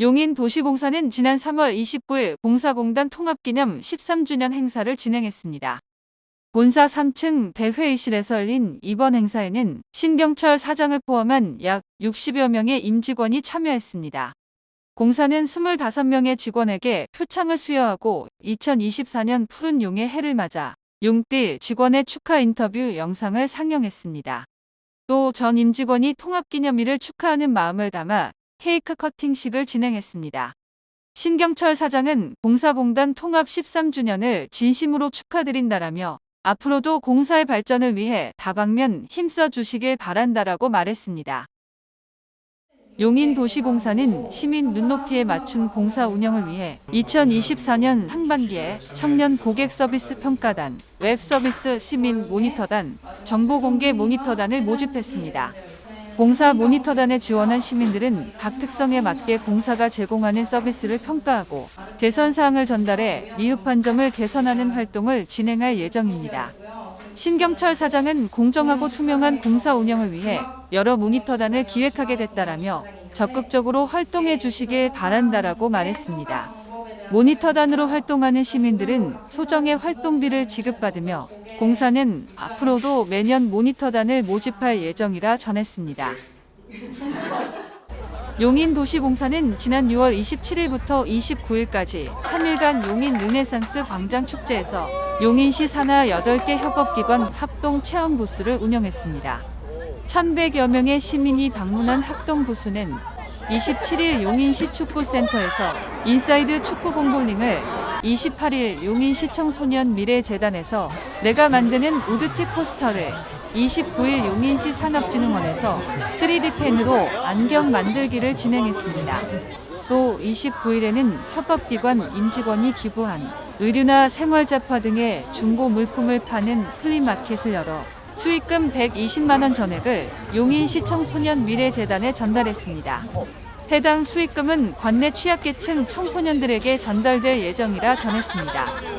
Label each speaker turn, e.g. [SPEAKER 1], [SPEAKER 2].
[SPEAKER 1] 용인 도시공사는 지난 3월 29일 공사공단 통합기념 13주년 행사를 진행했습니다. 본사 3층 대회의실에서 열린 이번 행사에는 신경철 사장을 포함한 약 60여 명의 임직원이 참여했습니다. 공사는 25명의 직원에게 표창을 수여하고 2024년 푸른 용의 해를 맞아 용띠 직원의 축하 인터뷰 영상을 상영했습니다. 또 전 임직원이 통합기념일을 축하하는 마음을 담아 케이크 커팅식을 진행했습니다. 신경철 사장은 공사공단 통합 13주년을 진심으로 축하드린다라며 앞으로도 공사의 발전을 위해 다방면 힘써 주시길 바란다라고 말했습니다. 용인 도시공사는 시민 눈높이에 맞춘 공사 운영을 위해 2024년 상반기에 청년 고객 서비스 평가단, 웹 서비스 시민 모니터단, 정보 공개 모니터단을 모집했습니다. 공사 모니터단에 지원한 시민들은 각 특성에 맞게 공사가 제공하는 서비스를 평가하고 개선 사항을 전달해 미흡한 점을 개선하는 활동을 진행할 예정입니다. 신경철 사장은 공정하고 투명한 공사 운영을 위해 여러 모니터단을 기획하게 됐다라며 적극적으로 활동해 주시길 바란다라고 말했습니다. 모니터단으로 활동하는 시민들은 소정의 활동비를 지급받으며 공사는 앞으로도 매년 모니터단을 모집할 예정이라 전했습니다. 용인도시공사는 지난 6월 27일부터 29일까지 3일간 용인 르네상스 광장 축제에서 용인시 산하 8개 협업기관 합동 체험 부스를 운영했습니다. 1,100여 명의 시민이 방문한 합동 부스는 27일 용인시 축구센터에서 인사이드 축구 공볼링을 28일 용인시 청 소년 미래재단에서 내가 만드는 우드티 포스터를 29일 용인시 산업진흥원에서 3D 펜으로 안경 만들기를 진행했습니다. 또 29일에는 협업기관 임직원이 기부한 의류나 생활잡화 등의 중고 물품을 파는 플리마켓을 열어 수익금 120만 원 전액을 용인시 청 소년 미래재단에 전달했습니다. 해당 수익금은 관내 취약계층 청소년들에게 전달될 예정이라 전했습니다.